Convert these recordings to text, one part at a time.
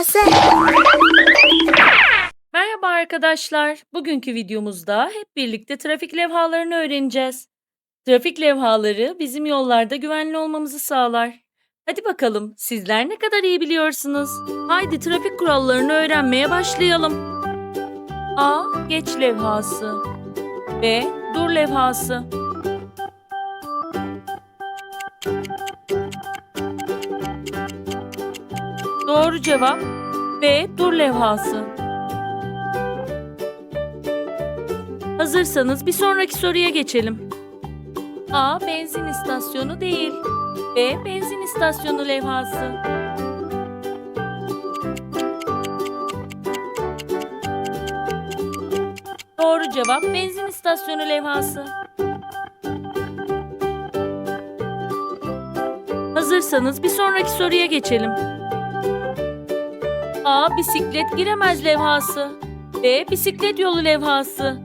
levhası. Merhaba arkadaşlar. Bugünkü videomuzda hep birlikte trafik levhalarını öğreneceğiz. Trafik levhaları bizim yollarda güvenli olmamızı sağlar. Hadi bakalım sizler ne kadar iyi biliyorsunuz? Haydi trafik kurallarını öğrenmeye başlayalım. A. Geç levhası. B. Dur levhası. Doğru cevap B. Dur levhası. Hazırsanız bir sonraki soruya geçelim. A. Benzin istasyonu değil. B. Benzin istasyonu levhası. Doğru cevap benzin istasyonu levhası. Hazırsanız bir sonraki soruya geçelim. A. Bisiklet giremez levhası. B. Bisiklet yolu levhası.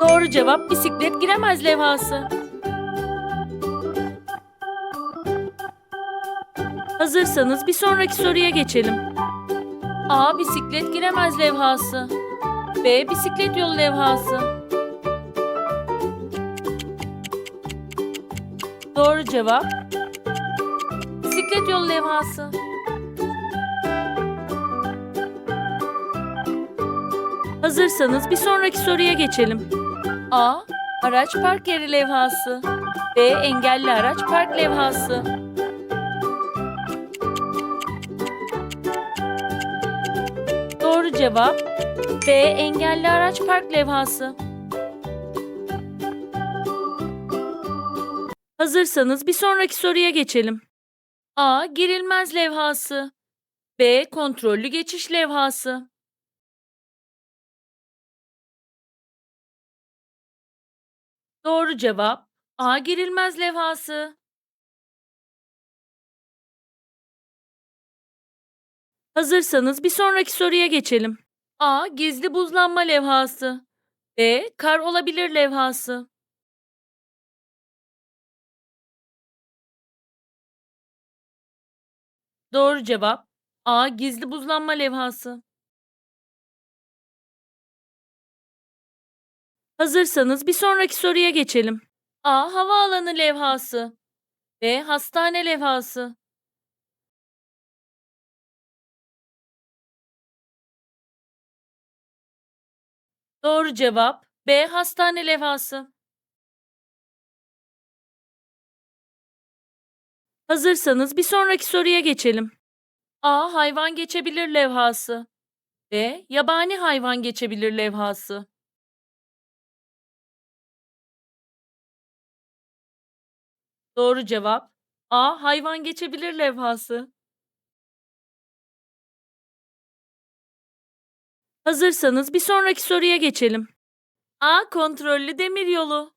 Doğru cevap bisiklet giremez levhası. Hazırsanız bir sonraki soruya geçelim. A. Bisiklet giremez levhası. B. Bisiklet yolu levhası. Cevap bisiklet yolu levhası. Hazırsanız bir sonraki soruya geçelim. A. Araç park yeri levhası. B. Engelli araç park levhası. Doğru cevap B. Engelli araç park levhası. Hazırsanız bir sonraki soruya geçelim. A. Girilmez levhası. B. Kontrollü geçiş levhası. Doğru cevap A. Girilmez levhası. Hazırsanız bir sonraki soruya geçelim. A. Gizli buzlanma levhası. B. Kar olabilir levhası. Doğru cevap A. Gizli buzlanma levhası. Hazırsanız bir sonraki soruya geçelim. A. Havaalanı levhası. B. Hastane levhası. Doğru cevap B. Hastane levhası. Hazırsanız bir sonraki soruya geçelim. A. Hayvan geçebilir levhası. B. Yabani hayvan geçebilir levhası. Doğru cevap A. Hayvan geçebilir levhası. Hazırsanız bir sonraki soruya geçelim. A. Kontrollü demiryolu.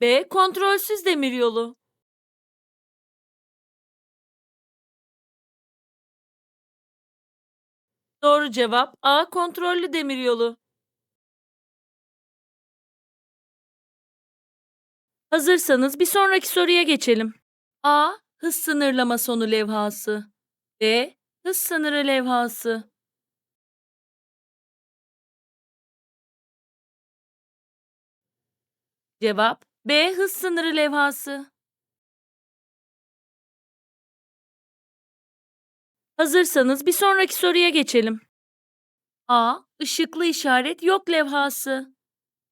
B. Kontrolsüz demiryolu. Doğru cevap A. Kontrollü demiryolu. Hazırsanız bir sonraki soruya geçelim. A. Hız sınırlama sonu levhası. B. Hız sınırı levhası. Cevap B. Hız sınırı levhası. Hazırsanız bir sonraki soruya geçelim. A. Işıklı işaret yok levhası.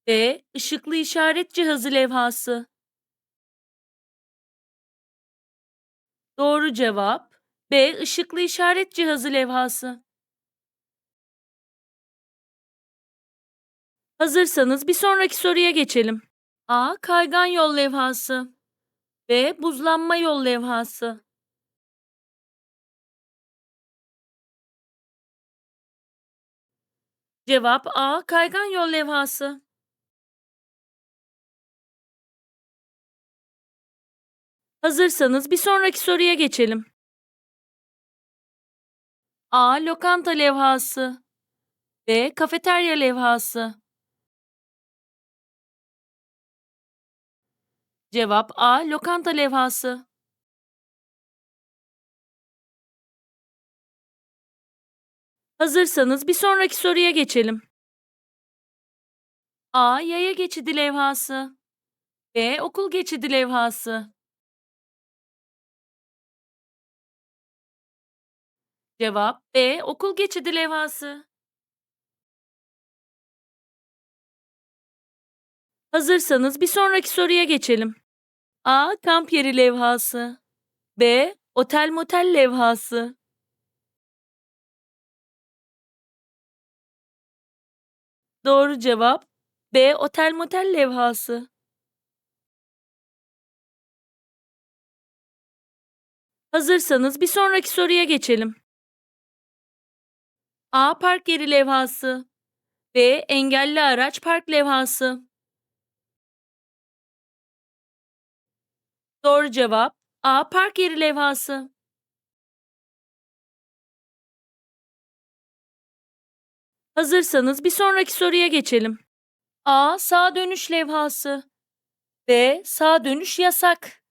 B. Işıklı işaret cihazı levhası. Doğru cevap B. Işıklı işaret cihazı levhası. Hazırsanız bir sonraki soruya geçelim. A. Kaygan yol levhası. B. Buzlanma yol levhası. Cevap A. Kaygan yol levhası. Hazırsanız bir sonraki soruya geçelim. A. Lokanta levhası. B. Kafeterya levhası. Cevap A. Lokanta levhası. Hazırsanız bir sonraki soruya geçelim. A. Yaya geçidi levhası. B. Okul geçidi levhası. Cevap B. Okul geçidi levhası. Hazırsanız bir sonraki soruya geçelim. A. Kamp yeri levhası. B. Otel motel levhası. Doğru cevap B. Otel motel levhası. Hazırsanız bir sonraki soruya geçelim. A. Park yeri levhası. B. Engelli araç park levhası. Doğru cevap A. Park yeri levhası. Hazırsanız bir sonraki soruya geçelim. A. Sağ dönüş levhası. B. Sağ dönüş yasak.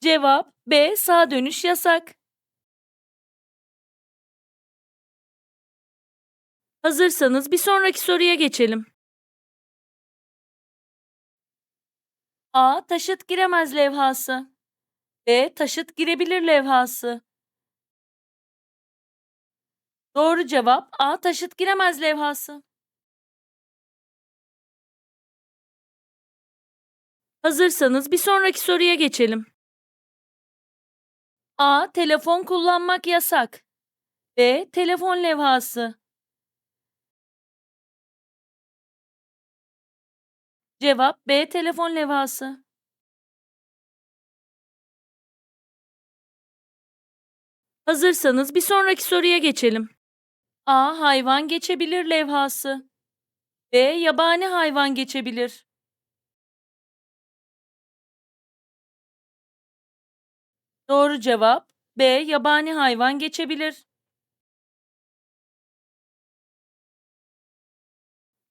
Cevap B. Sağ dönüş yasak. Hazırsanız bir sonraki soruya geçelim. A. Taşıt giremez levhası. B. Taşıt girebilir levhası. Doğru cevap A. Taşıt giremez levhası. Hazırsanız bir sonraki soruya geçelim. A. Telefon kullanmak yasak. B. Telefon levhası. Cevap B. Telefon levhası. Hazırsanız bir sonraki soruya geçelim. A. Hayvan geçebilir levhası. B. Yabani hayvan geçebilir. Doğru cevap B. Yabani hayvan geçebilir.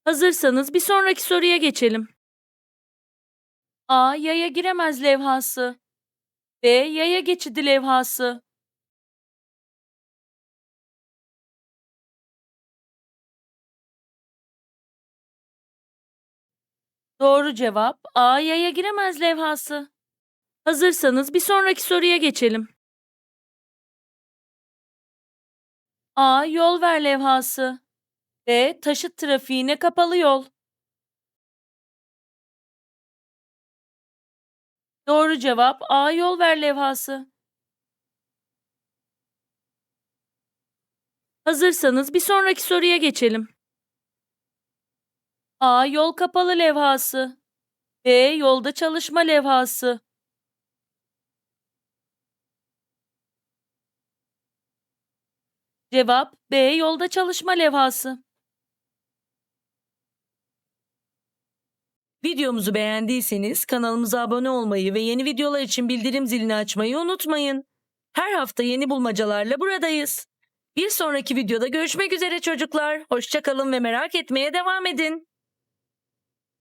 Hazırsanız bir sonraki soruya geçelim. A. Yaya giremez levhası. B. Yaya geçidi levhası. Doğru cevap A. Yaya giremez levhası. Hazırsanız bir sonraki soruya geçelim. A. Yol ver levhası. B. Taşıt trafiğine kapalı yol. Doğru cevap A. Yol ver levhası. Hazırsanız bir sonraki soruya geçelim. A. Yol kapalı levhası. B. Yolda çalışma levhası. Cevap B. Yolda çalışma levhası. Videomuzu beğendiyseniz kanalımıza abone olmayı ve yeni videolar için bildirim zilini açmayı unutmayın. Her hafta yeni bulmacalarla buradayız. Bir sonraki videoda görüşmek üzere çocuklar. Hoşçakalın ve merak etmeye devam edin.